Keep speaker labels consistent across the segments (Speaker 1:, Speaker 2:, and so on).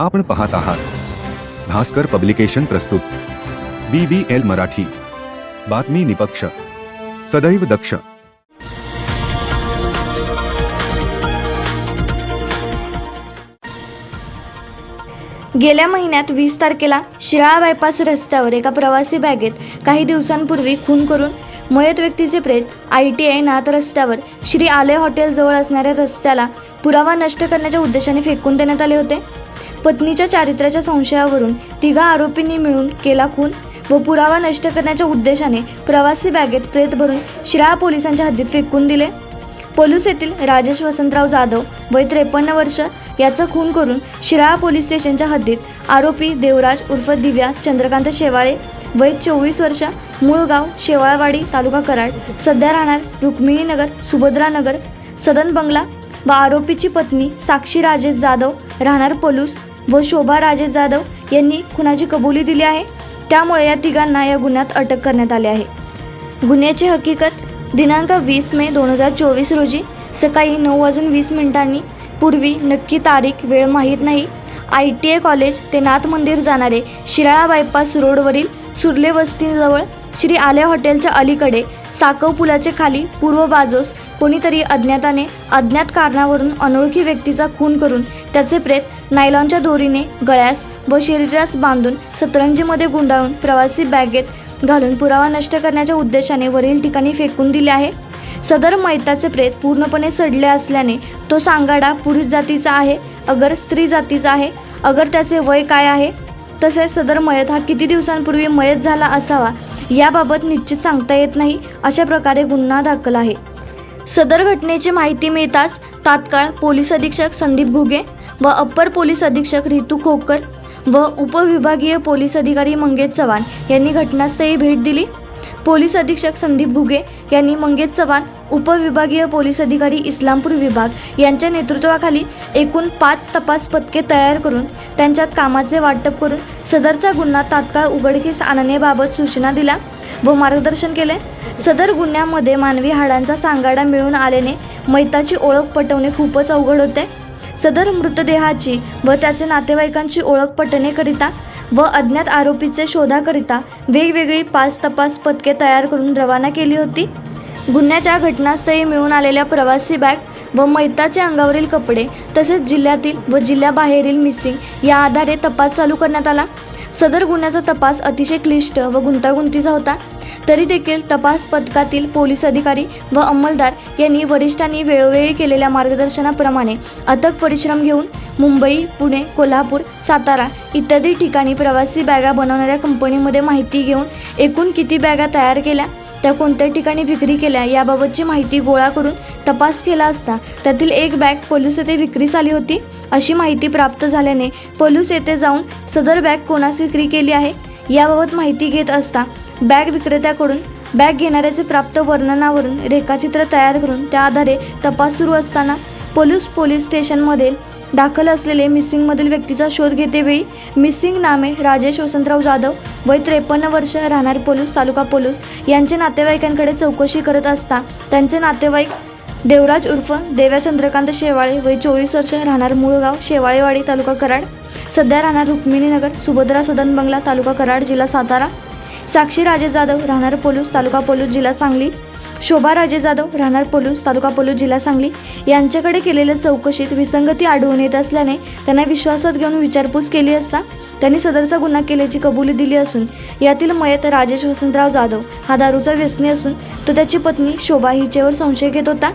Speaker 1: आपण पाहत आहात. भास्कर पब्लिकेशन प्रस्तुत. B B L Marathi. बातमी निपक्ष. सदैव दक्ष.
Speaker 2: गेल्या महिन्यात वीस तारखेला शिराळा बायपास रस्त्यावर एका प्रवासी बॅगेत काही दिवसांपूर्वी खून करून मयत व्यक्तीचे प्रेत आय टी आय नाथ रस्त्यावर श्री आलय हॉटेलजवळ असणाऱ्या रस्त्याला पुरावा नष्ट करण्याच्या उद्देशाने फेकून देण्यात आले होते. पत्नीच्या चारित्र्याच्या संशयावरून तिघा आरोपींनी मिळून केला खून व पुरावा नष्ट करण्याच्या उद्देशाने प्रवासी बॅगेत प्रेत भरून शिराळा पोलिसांच्या हद्दीत फेकून दिले. पोलूस येथील राजेश वसंतराव जाधव वय त्रेपन्न वर्ष याचा खून करून शिराळा पोलीस स्टेशनच्या हद्दीत आरोपी देवराज उर्फ दिव्या चंद्रकांत शेवाळे वय चोवीस वर्ष मूळ गाव शेवाळवाडी तालुका कराड सध्या राहणार रुक्मिणीनगर सुभद्रानगर सदन बंगला व आरोपीची पत्नी साक्षी राजेश जाधव राहणार पोलूस व शोभा राजेश जाधव यांनी खुनाची कबुली दिली आहे. त्यामुळे या तिघांना या गुन्ह्यात अटक करण्यात आली आहे. गुन्ह्याची हकीकत दिनांक वीस मे दोन हजार चोवीस रोजी सकाळी नऊ वाजून वीस मिनिटांनी पूर्वी नक्की तारीख वेळ माहीत नाही. आय टी आय कॉलेज ते नाथ मंदिर जाणारे शिराळा बायपास रोडवरील सुर्ले वस्तीजवळ श्री आल्या हॉटेलच्या अलीकडे साकव पुलाच्या खाली पूर्व बाजूस कोणीतरी अज्ञाताने अज्ञात कारणावरून अनोळखी व्यक्तीचा खून करून त्याचे प्रेत नायलॉनच्या दोरीने गळ्यास व शरीरास बांधून सतरंजीमध्ये गुंडाळून प्रवासी बॅगेत घालून पुरावा नष्ट करण्याच्या उद्देशाने वरील ठिकाणी फेकून दिले आहे. सदर मैताचे प्रेत पूर्णपणे सडले असल्याने तो सांगाडा पुरुष जातीचा आहे अगर स्त्री जातीचा आहे अगर त्याचे वय काय आहे? तसेच सदर मयत हा किती दिवसांपूर्वी मयत झाला असावा याबाबत निश्चित सांगता येत नाही अशा प्रकारे गुन्हा दाखल आहे. सदर घटनेची माहिती मिळताच तात्काळ पोलीस अधीक्षक संदीप घुगे व अप्पर पोलीस अधीक्षक रितू खोकर व उपविभागीय पोलीस अधिकारी मंगेश चव्हाण यांनी घटनास्थळी भेट दिली. पोलीस अधीक्षक संदीप भुगे यांनी मंगेश चव्हाण उपविभागीय पोलीस अधिकारी इस्लामपूर विभाग यांच्या नेतृत्वाखाली एकूण पाच तपास पथके तयार करून त्यांच्यात कामाचे वाटप करून सदरचा गुन्हा तात्काळ उघडकीस आणण्याबाबत सूचना दिल्या व मार्गदर्शन केले. सदर गुन्ह्यामध्ये मानवी हाडांचा सांगाडा मिळून आल्याने मैताची ओळख पटवणे खूपच अवघड होते. सदर मृतदेहाची व त्याचे नातेवाईकांची ओळख पटण्याकरिता व अज्ञात आरोपीचे शोधाकरिता वेगवेगळी पाच तपास पथके तयार करून रवाना केली होती. गुन्ह्याच्या घटनास्थळी मिळून आलेल्या प्रवासी बॅग व मैताचे अंगावरील कपडे तसेच जिल्ह्यातील व जिल्ह्याबाहेरील मिसिंग या आधारे तपास चालू करण्यात आला. सदर गुन्ह्याचा तपास अतिशय क्लिष्ट व गुंतागुंतीचा होता. तरी देखील तपास पथकातील पोलीस अधिकारी व अंमलदार यांनी वरिष्ठांनी वेळोवेळी केलेल्या मार्गदर्शनाप्रमाणे अथक परिश्रम घेऊन मुंबई पुणे कोल्हापूर सातारा इत्यादी ठिकाणी प्रवासी बॅगा बनवणाऱ्या कंपनीमध्ये माहिती घेऊन एकूण किती बॅगा तयार केल्या त्या कोणत्या ठिकाणी विक्री केल्या याबाबतची माहिती गोळा करून तपास केला असता त्यातील एक बॅग पोलीस येथे विक्रीस आली होती. अशी माहिती प्राप्त झाल्याने पोलीस येथे जाऊन सदर बॅग कोणास विक्री केली आहे याबाबत माहिती घेत असता बॅग विक्रेत्याकडून बॅग घेणाऱ्याचे प्राप्त वर्णनावरून रेखाचित्र तयार करून त्या आधारे तपास सुरू असताना पोलूस पोलीस स्टेशनमध्ये दाखल असलेले मिसिंगमधील व्यक्तीचा शोध घेतेवेळी मिसिंग नामे राजेश वसंतराव जाधव वय त्रेपन्न वर्ष राहणार पोलूस तालुका पोलूस यांचे नातेवाईकांकडे चौकशी करत असता त्यांचे नातेवाईक देवराज उर्फ देव्या चंद्रकांत शेवाळे वय चोवीस वर्ष राहणार मूळगाव शेवाळेवाडी तालुका कराड. सध्या राहणार रुक्मिणीनगर सुभद्रा सदन बंगला तालुका कराड जिल्हा सातारा. साक्षी राजे जाधव राहणार पोलूस तालुका पोलूस जिल्हा सांगली. शोभा राजे जाधव राहणार पोलूस तालुका पोलूस जिल्हा सांगली. यांच्याकडे केलेल्या चौकशीत विसंगती आढळून येत असल्याने त्यांना विश्वासात घेऊन विचारपूस केली असता त्यांनी सदरचा गुन्हा केल्याची कबुली दिली असून यातील मयत राजेश वसंतराव जाधव हा दारूचा व्यसनी असून तो त्याची पत्नी शोभा हिच्यावर संशय घेत होता.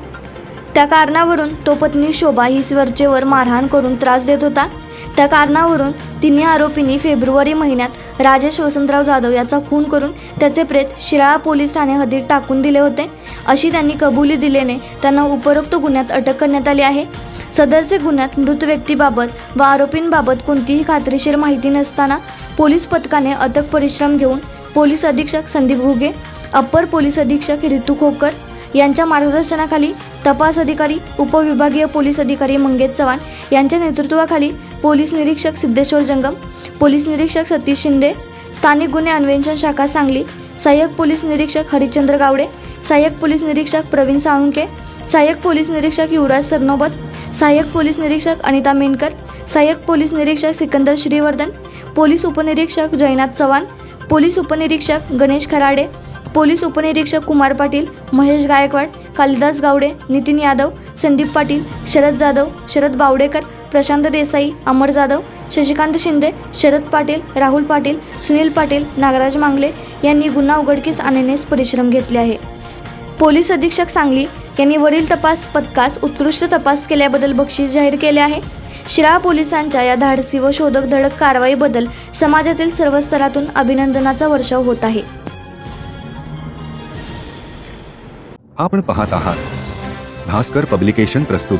Speaker 2: त्या कारणावरून तो पत्नी शोभा ही वरचेवर मारहाण करून त्रास देत होता. त्या कारणावरून तिन्ही आरोपींनी फेब्रुवारी महिन्यात राजेश वसंतराव जाधव याचा खून करून त्याचे प्रेत शिराळा पोलीस ठाणे हद्दीत टाकून दिले होते. अशी त्यांनी कबुली दिल्याने त्यांना उपरोक्त गुन्ह्यात अटक करण्यात आली आहे. सदरचे गुन्ह्यात मृत व्यक्तीबाबत व आरोपींबाबत कोणतीही खात्रीशीर माहिती नसताना पोलीस पथकाने अथक परिश्रम घेऊन पोलीस अधीक्षक संदीप घुगे अप्पर पोलीस अधीक्षक रितू खोकर यांच्या मार्गदर्शनाखाली तपास अधिकारी उपविभागीय पोलीस अधिकारी मंगेश चव्हाण यांच्या नेतृत्वाखाली पोलीस निरीक्षक सिद्धेश्वर जंगम पोलीस निरीक्षक सतीश शिंदे स्थानिक गुन्हे अन्वेषण शाखा सांगली सहाय्यक पोलीस निरीक्षक हरिश्चंद्र गावडे सहाय्यक पोलीस निरीक्षक प्रवीण साळुंके सहाय्यक पोलीस निरीक्षक युवराज सरनोबत सहाय्यक पोलीस निरीक्षक अनिता मेनकर सहाय्यक पोलीस निरीक्षक सिकंदर श्रीवर्धन पोलीस उपनिरीक्षक जयनाथ चव्हाण पोलीस उपनिरीक्षक गणेश खराडे पोलीस उपनिरीक्षक कुमार पाटील महेश गायकवाड कालिदास गावडे नितीन यादव संदीप पाटील शरद जाधव शरद बावडेकर प्रशांत देसाई अमर जाधव शशिकांत शिंदे शरद पाटील राहुल पाटील सुनील पाटील नागराज मांगले यांनी गुन्हा उघडकीस आणण्यास परिश्रम घेतले आहे. पोलीस अधीक्षक सांगली यांनी वरील तपास पथकास उत्कृष्ट तपास केल्याबद्दल बक्षीस जाहीर केले आहे. शिराळा पोलिसांच्या या धाडसी व शोधक धडक कारवाईबद्दल समाजातील सर्व स्तरातून अभिनंदनाचा वर्षाव होत आहे.
Speaker 1: आपण पाहत आहात. भास्कर पब्लिकेशन प्रस्तुत.